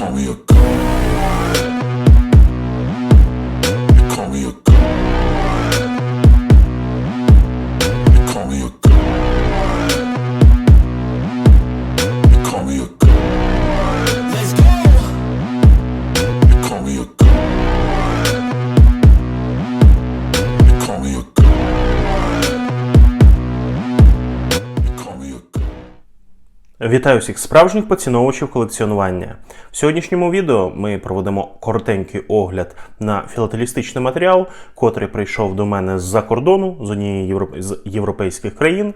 call me a god. Вітаю всіх справжніх поціновувачів колекціонування. В сьогоднішньому відео ми проведемо коротенький огляд на філателістичний матеріал, котрий прийшов до мене з-за кордону, з однієї з європейських країн.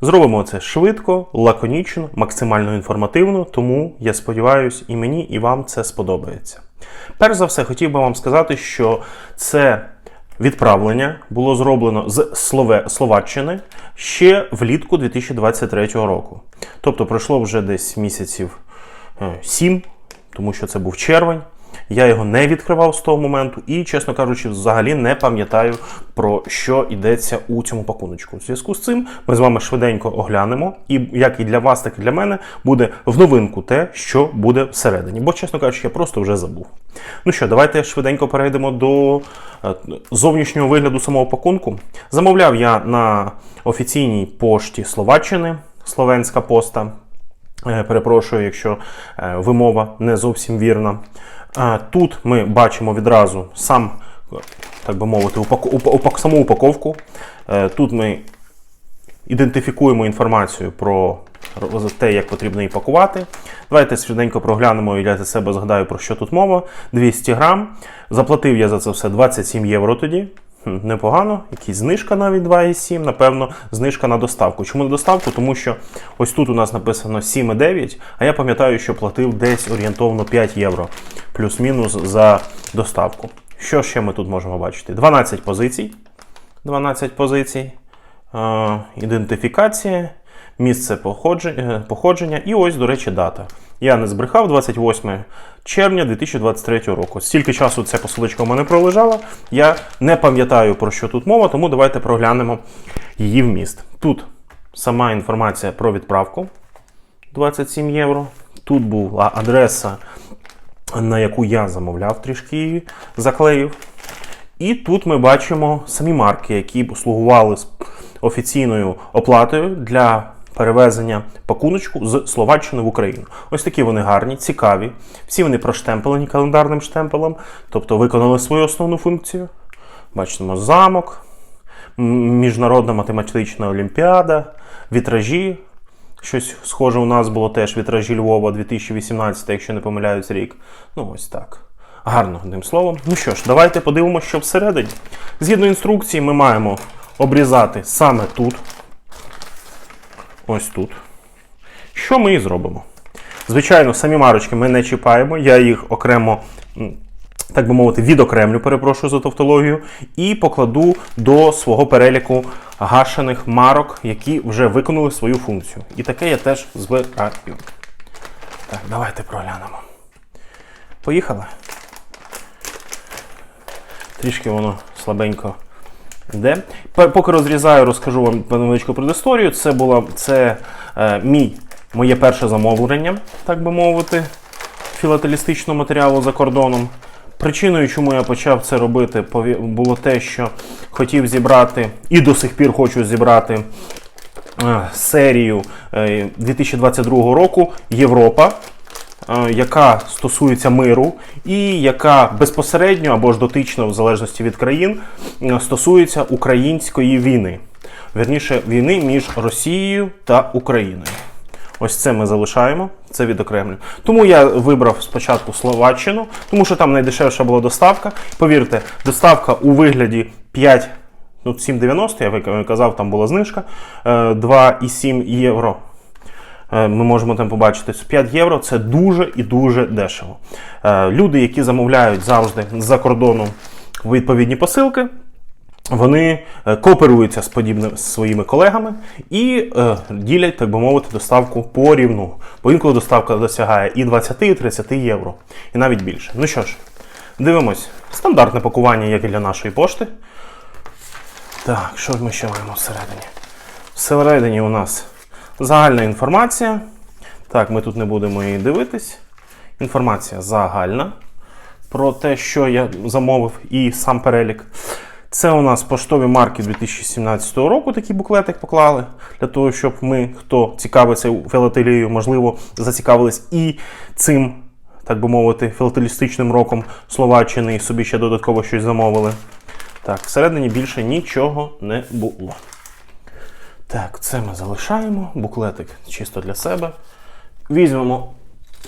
Зробимо це швидко, лаконічно, максимально інформативно, тому я сподіваюся, і мені, і вам це сподобається. Перш за все, хотів би вам сказати, що це відправлення було зроблено з Слове... Словаччини ще влітку 2023 року. Тобто пройшло вже десь місяців 7, тому що це був червень. Я його не відкривав з того моменту і, чесно кажучи, взагалі не пам'ятаю про що йдеться у цьому пакуночку. У зв'язку з цим ми з вами швиденько оглянемо, і як і для вас, так і для мене буде в новинку те, що буде всередині. Бо, чесно кажучи, я просто вже забув. Ну що, давайте швиденько перейдемо до е, зовнішнього вигляду самого пакунку. Замовляв я на офіційній пошті Словаччини, Словенська пошта. Е, Перепрошую, якщо е, вимова не зовсім вірна. Тут ми бачимо відразу сам, так би мовити, упако- упак- саму упаковку. Е, Тут ми ідентифікуємо інформацію про те, як потрібно її пакувати. Давайте швиденько проглянемо і я для себе згадаю, про що тут мова. 200 грам. Заплатив я за це все 27 євро тоді. Непогано, якась знижка навіть 2,7, напевно, знижка на доставку. Чому на доставку? Тому що ось тут у нас написано 7,9, а я пам'ятаю, що платив десь орієнтовно 5 євро, плюс-мінус за доставку. Що ще ми тут можемо бачити? 12 позицій. 12 позицій. Е, ідентифікація, місце походження, е, і ось, до речі, дата. Я не збрехав 28 червня 2023 року. Стільки часу ця посилочка у мене пролежала. Я не пам'ятаю про що тут мова, тому давайте проглянемо її вміст. Тут сама інформація про відправку 27 євро. Тут була адреса, на яку я замовляв, трішки заклеїв. І тут ми бачимо самі марки, які слугували офіційною оплатою для перевезення пакуночку з Словаччини в Україну. Ось такі вони гарні, цікаві. Всі вони проштемпелені календарним штемпелем, тобто виконали свою основну функцію. Бачимо замок, міжнародна математична олімпіада, вітражі. Щось схоже у нас було теж вітражі Львова 2018, якщо не помиляюсь рік. Ну, ось так. Гарно, одним словом. Ну що ж, давайте подивимося, що всередині. Згідно інструкції, ми маємо обрізати саме тут. Ось тут. Що ми і зробимо? Звичайно, самі марочки ми не чіпаємо, я їх окремо, так би мовити, відокремлю, перепрошую за тавтологію, і покладу до свого переліку гашених марок, які вже виконали свою функцію. І таке я теж збираю. Так, давайте проглянемо. Поїхали. Трішки воно слабенько йде. П- Поки розрізаю, розкажу вам невеличку предісторію. Це було це е, мій, моє перше замовлення, так би мовити, філателістичного матеріалу за кордоном. Причиною, чому я почав це робити, було те, що хотів зібрати і до сих пір хочу зібрати е, серію е, 2022 року Європа е, яка стосується миру, і яка безпосередньо або ж дотично, в залежності від країн, е, стосується української війни. Вірніше, війни між Росією та Україною. Ось це ми залишаємо, це відокремлю. Тому я вибрав спочатку Словаччину, тому що там найдешевша була доставка. Повірте, доставка у вигляді 5, ну 7,90, я казав, там була знижка, е, 2,7 євро Е, ми можемо там побачити, що 5 євро це дуже і дуже дешево. Е, Люди, які замовляють завжди з-за кордону відповідні посилки, вони е, кооперуються з подібними з своїми колегами і е, ділять, так би мовити, доставку порівну. Бо інколи доставка досягає і 20, і 30 євро, і навіть більше. Ну що ж, дивимось. Стандартне пакування, як і для нашої пошти. Так, що ж ми ще маємо всередині? Всередині у нас загальна інформація. Так, ми тут не будемо її дивитись. інформація загальна про те, що я замовив, і сам перелік. Це у нас поштові марки 2017 року. Такий буклетик поклали для того, щоб ми, хто цікавиться філателією, можливо, зацікавились і цим, так би мовити, філателістичним роком Словаччини і собі ще додатково щось замовили. Так, всередині більше нічого не було. Так, це ми залишаємо. Буклетик чисто для себе. Візьмемо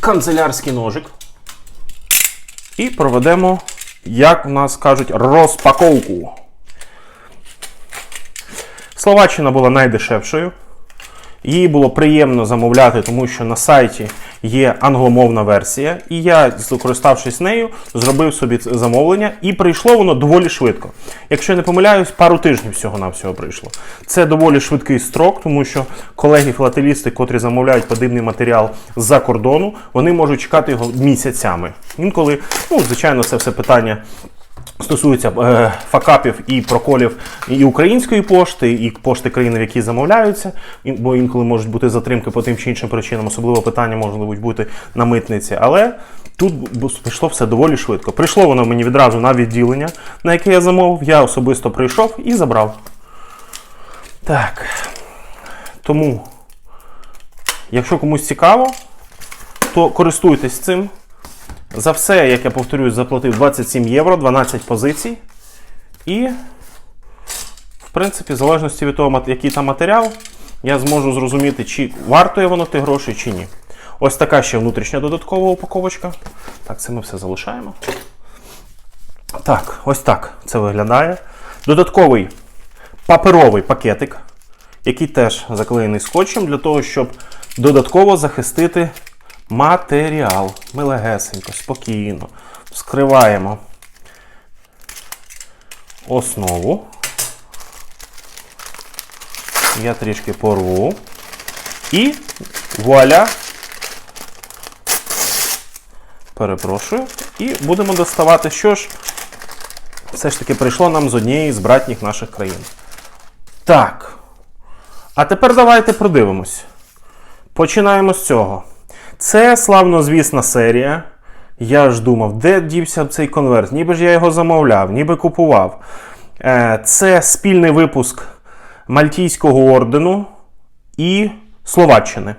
канцелярський ножик і проведемо, як в нас кажуть, розпаковку. Словаччина була найдешевшою. Її було приємно замовляти, тому що на сайті є англомовна версія, і я, скориставшись нею, зробив собі замовлення, і прийшло воно доволі швидко. Якщо не помиляюсь, пару тижнів всього-навсього прийшло. Це доволі швидкий строк, тому що колеги-філателісти, котрі замовляють подібний матеріал з-за кордону, вони можуть чекати його місяцями. Інколи, ну, звичайно, це все питання стосується е, факапів і проколів і української пошти, і пошти країни, в які замовляються, бо інколи можуть бути затримки по тим чи іншим причинам, особливо питання можуть бути на митниці. Але тут пішло все доволі швидко. Прийшло воно мені відразу на відділення, на яке я замовив. Я особисто прийшов і забрав. Так. Тому, якщо комусь цікаво, то користуйтесь цим. За все, як я повторюю, заплатив 27 євро, 12 позицій. І, в принципі, в залежності від того, який там матеріал, я зможу зрозуміти, чи вартує воно тих грошей, чи ні. Ось така ще внутрішня додаткова упаковочка. Так, це ми все залишаємо. Так, ось так це виглядає. Додатковий паперовий пакетик, який теж заклеєний скотчем, для того, щоб додатково захистити матеріал. Ми легесенько, спокійно вскриваємо основу. Я трішки порву. І вуаля. Перепрошую. І будемо доставати, що ж все ж таки прийшло нам з однієї з братніх наших країн. Так. А тепер давайте продивимось. Починаємо з цього. Це славнозвісна серія. Я ж думав, де дівся цей конверт? Ніби ж я його замовляв, ніби купував. Е, Це спільний випуск Мальтійського ордену і Словаччини,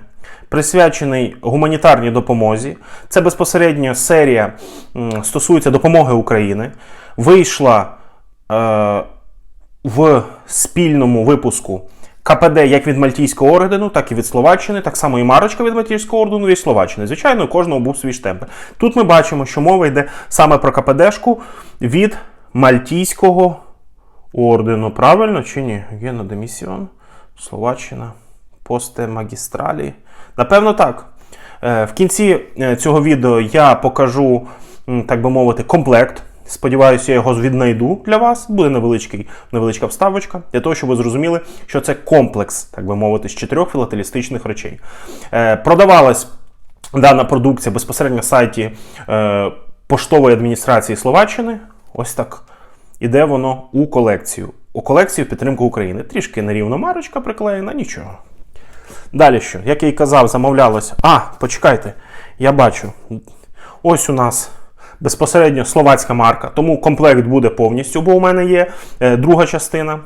присвячений гуманітарній допомозі. Це безпосередньо серія стосується допомоги України. Вийшла е, в спільному випуску КПД як від Мальтійського ордену, так і від Словаччини, так само і марочка від Мальтійського ордену від Словаччини. Звичайно, у кожного був свій штемпель. Тут ми бачимо, що мова йде саме про КПДшку від Мальтійського ордену. Правильно чи ні? Гена де Місіон, Словаччина, посте магістралі. Напевно, так. Е, В кінці е, цього відео я покажу, так би мовити, комплект. Сподіваюся, я його віднайду для вас. Буде невеличкий, невеличка вставочка, для того, щоб ви зрозуміли, що це комплекс, так би мовити, з чотирьох філателістичних речей. Е, Продавалась дана продукція безпосередньо на сайті е, поштової адміністрації Словаччини. Ось так. Іде воно у колекцію. У колекцію підтримку України. Трішки нерівно марочка приклеєна, нічого. Далі що? Як я і казав, замовлялося. А, почекайте, я бачу. Ось у нас безпосередньо словацька марка, тому комплект буде повністю, бо у мене є е, друга частина.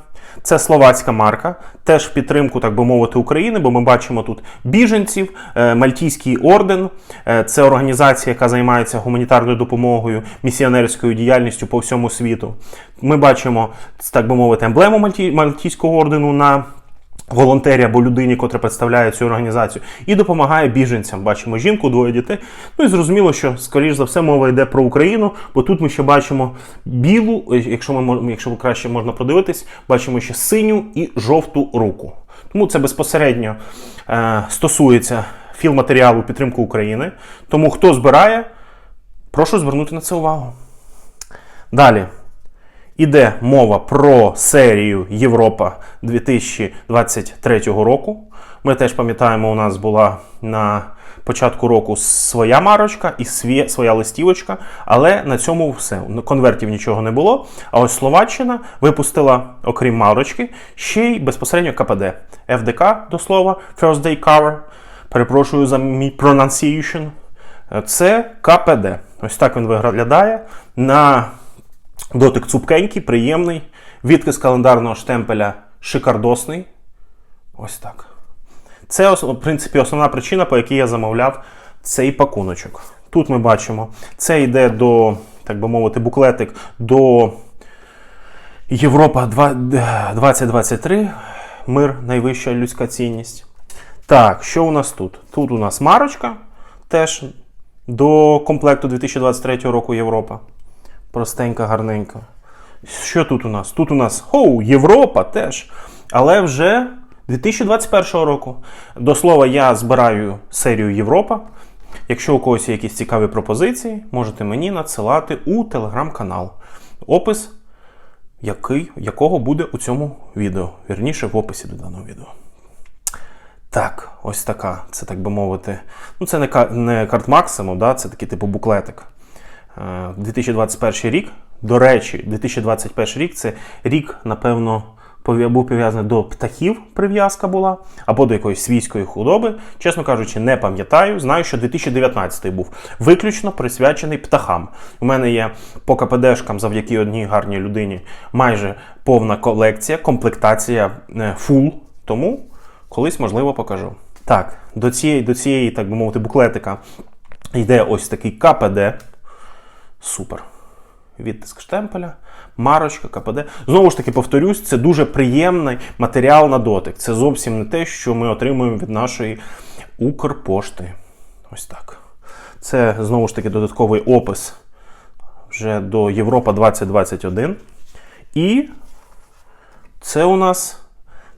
Це словацька марка, теж в підтримку, так би мовити, України, бо ми бачимо тут біженців, е, Мальтійський орден. Е, Це організація, яка займається гуманітарною допомогою, місіонерською діяльністю по всьому світу. Ми бачимо, так би мовити, емблему Мальті- Мальтійського ордену на волонтері або людині, котра представляє цю організацію, і допомагає біженцям. Бачимо жінку, двоє дітей. Ну і зрозуміло, що скоріш за все мова йде про Україну, бо тут ми ще бачимо білу, е, якщо ми якщо краще можна подивитись, бачимо ще синю і жовту руку. Тому це безпосередньо е, стосується філматеріалу підтримку України. Тому хто збирає, прошу звернути на це увагу. Далі. Іде мова про серію Європа 2023 року. Ми теж пам'ятаємо, у нас була на початку року своя марочка і своя листівочка, але на цьому все. Конвертів нічого не було. А ось Словаччина випустила, окрім марочки, ще й безпосередньо КПД. FDK, до слова, First Day Cover. Перепрошую за мій pronunciation. Це КПД. Ось так він виглядає. На дотик цупкенький, приємний. Відкис календарного штемпеля шикардосний. Ось так. Це, в принципі, основна причина, по якій я замовляв цей пакуночок. Тут ми бачимо, це йде до, так би мовити, буклетик до Європа 2023. Мир найвища людська цінність. Так, що у нас тут? Тут у нас марочка теж до комплекту 2023 року Європа. Простенька, гарненька. Що тут у нас? Тут у нас хоу, Європа теж. Але вже 2021 року. До слова, я збираю серію Європа. Якщо у когось є якісь цікаві пропозиції, можете мені надсилати у телеграм-канал. Опис, який, якого буде у цьому відео. Вірніше, в описі до даного відео. Так, ось така. Це так би мовити. Ну, це не, не карт максимум, да? це такий типу буклетик. Е, 2021 рік. До речі, 2021 рік це рік, напевно, був пов'язаний до птахів, прив'язка була, або до якоїсь свійської худоби. Чесно кажучи, не пам'ятаю. Знаю, що 2019 був виключно присвячений птахам. У мене є по КПДшкам завдяки одній гарній людині майже повна колекція, комплектація е, фул. Тому колись, можливо, покажу. Так, до цієї, до цієї, так би мовити, буклетика йде ось такий КПД. Супер. Відтиск штемпеля, марочка, КПД. Знову ж таки, повторюсь, це дуже приємний матеріал на дотик. Це зовсім не те, що ми отримуємо від нашої Укрпошти. Ось так. Це знову ж таки додатковий опис вже до Європа 2021. І це у нас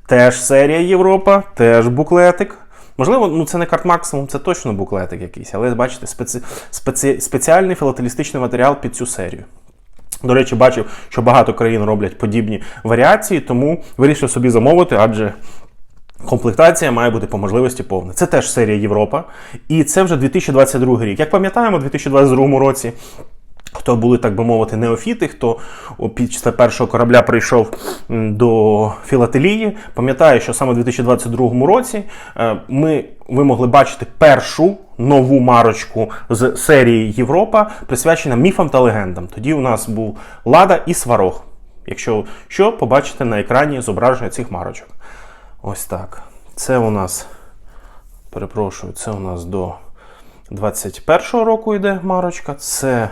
теж серія Європа, теж буклетик. Можливо, ну це не карт максимум, це точно буклетик якийсь, але бачите, спеці... Спеці... спеціальний філателістичний матеріал під цю серію. До речі, бачив, що багато країн роблять подібні варіації, тому вирішив собі замовити, адже комплектація має бути по можливості повна. Це теж серія Європа, і це вже 2022 рік. Як пам'ятаємо, у 2022 році. Хто були, так би мовити, неофіти, хто після першого корабля прийшов до філателії, пам'ятає, що саме у 2022 році е, ми, ви могли бачити першу нову марочку з серії Європа, присвячена міфам та легендам. Тоді у нас був Лада і Сварог. Якщо що, побачите на екрані зображення цих марочок. Ось так. Це у нас, перепрошую, це у нас до 21-го року йде марочка. Це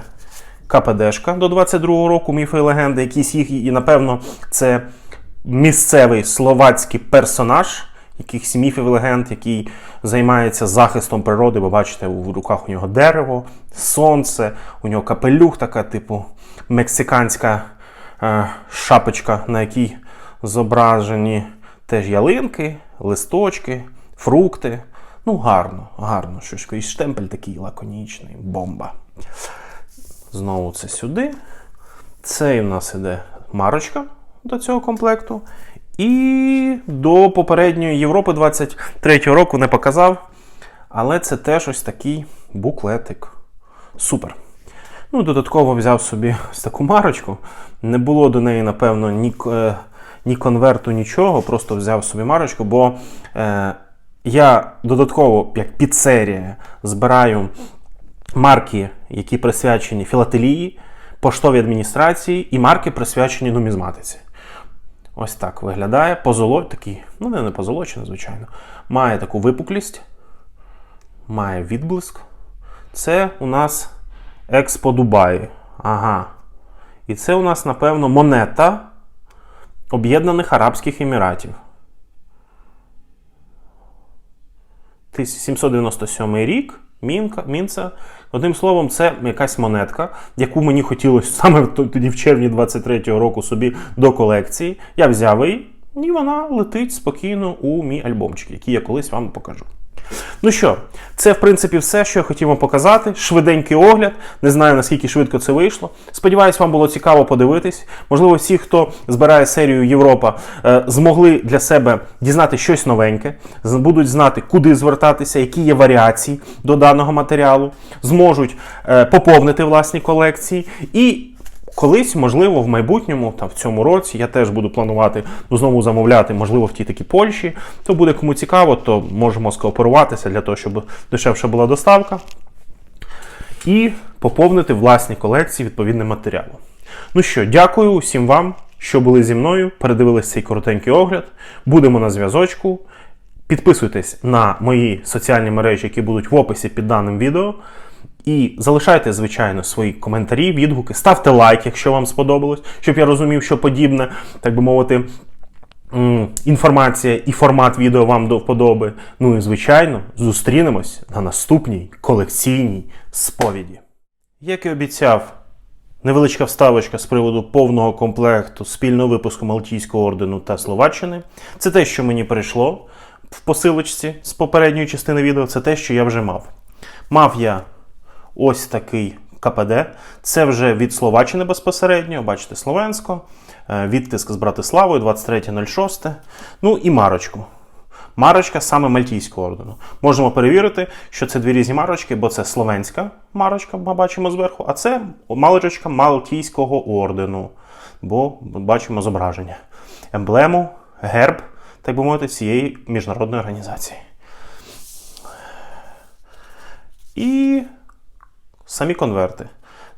КПДшка до 22-го року, міфи і легенди, якісь їх, і напевно, це місцевий словацький персонаж, якихось міфів і легенд, який займається захистом природи. Ви бачите, в руках у нього дерево, сонце, у нього капелюх, така, типу, мексиканська е, шапочка, на якій зображені теж ялинки, листочки, фрукти. Ну, гарно, гарно. Щось, і штемпель такий лаконічний, бомба. Знову це сюди. Цей у нас іде марочка до цього комплекту. І до попередньої Європи 23 року не показав. Але це теж ось такий буклетик. Супер. Ну, додатково взяв собі ось таку марочку. Не було до неї, напевно, ні, е, ні конверту, нічого. Просто взяв собі марочку, бо е, я додатково, як підсерія, збираю марки, які присвячені філателії, поштовій адміністрації, і марки присвячені нумізматиці. Ось так виглядає. Позоло... такий, ну не, не позолочений, звичайно. Має таку випуклість, має відблиск. Це у нас Експо Дубаї. Ага. І це у нас, напевно, монета Об'єднаних Арабських Еміратів. 1797 рік. Мінка, мінце. Одним словом, це якась монетка, яку мені хотілося саме тоді в червні 23-го року собі до колекції. Я взяв її, і вона летить спокійно у мій альбомчик, який я колись вам покажу. Ну що, це в принципі все, що я хотів вам показати. Швиденький огляд. Не знаю наскільки швидко це вийшло. Сподіваюсь, вам було цікаво подивитись. Можливо, всі, хто збирає серію Європа, е, змогли для себе дізнати щось новеньке, будуть знати, куди звертатися, які є варіації до даного матеріалу, зможуть е, поповнити власні колекції і. Колись, можливо, в майбутньому, там в цьому році, я теж буду планувати ну, знову замовляти, можливо, в тій такі Польщі. То буде кому цікаво, то можемо скооперуватися для того, щоб дешевша була доставка. і поповнити власні колекції відповідним матеріалом. Ну що, дякую усім вам, що були зі мною, передивились цей коротенький огляд. Будемо на зв'язочку. Підписуйтесь на мої соціальні мережі, які будуть в описі під даним відео. І залишайте, звичайно, свої коментарі, відгуки, ставте лайк, якщо вам сподобалось, щоб я розумів, що подібне, так би мовити, інформація і формат відео вам до вподоби. Ну і звичайно, зустрінемось на наступній колекційній сповіді. Як і обіцяв, невеличка вставочка з приводу повного комплекту спільного випуску Малтійського ордену та Словаччини. Це те, що мені прийшло в посилочці з попередньої частини відео, це те, що я вже мав. Мав я ось такий КПД. Це вже від Словаччини безпосередньо, бачите, Словенсько. Е, Відтиск з Братиславою 23.06. Ну і марочку. Марочка саме Мальтійського ордену. Можемо перевірити, що це дві різні марочки, бо це словенська марочка, ми бачимо зверху, а це марочка Малтійського ордену. Бо бачимо зображення. Емблему, герб, так би мовити, цієї міжнародної організації. І самі конверти.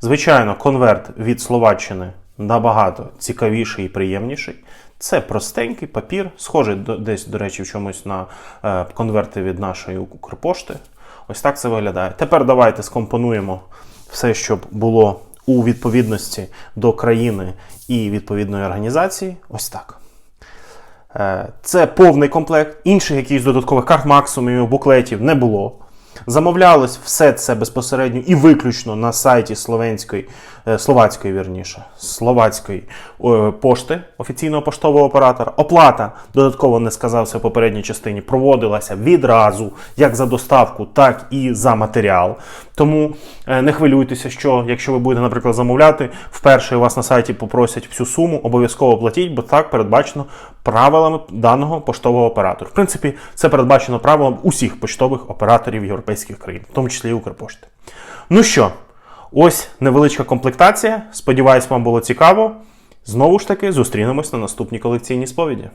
Звичайно, конверт від Словаччини набагато цікавіший і приємніший. Це простенький папір, схожий десь, до речі, в чомусь на е, конверти від нашої Укрпошти. Ось так це виглядає. Тепер давайте скомпонуємо все, щоб було у відповідності до країни і відповідної організації. Ось так. Е, Це повний комплект. Інших якихось додаткових карт максимумів, буклетів не було. Замовлялось все це безпосередньо і виключно на сайті словенської, словацької, вірніше, словацької е, пошти офіційного поштового оператора. Оплата, додатково не сказався в попередній частині, проводилася відразу як за доставку, так і за матеріал. Тому е, не хвилюйтеся, що якщо ви будете, наприклад, замовляти, вперше у вас на сайті попросять всю суму, обов'язково платіть, бо так передбачено правилами даного поштового оператора. В принципі, це передбачено правилом усіх поштових операторів європейських країн, в тому числі і Укрпошти. Ну що, ось невеличка комплектація. Сподіваюсь, вам було цікаво. Знову ж таки, зустрінемось на наступній колекційній сповіді.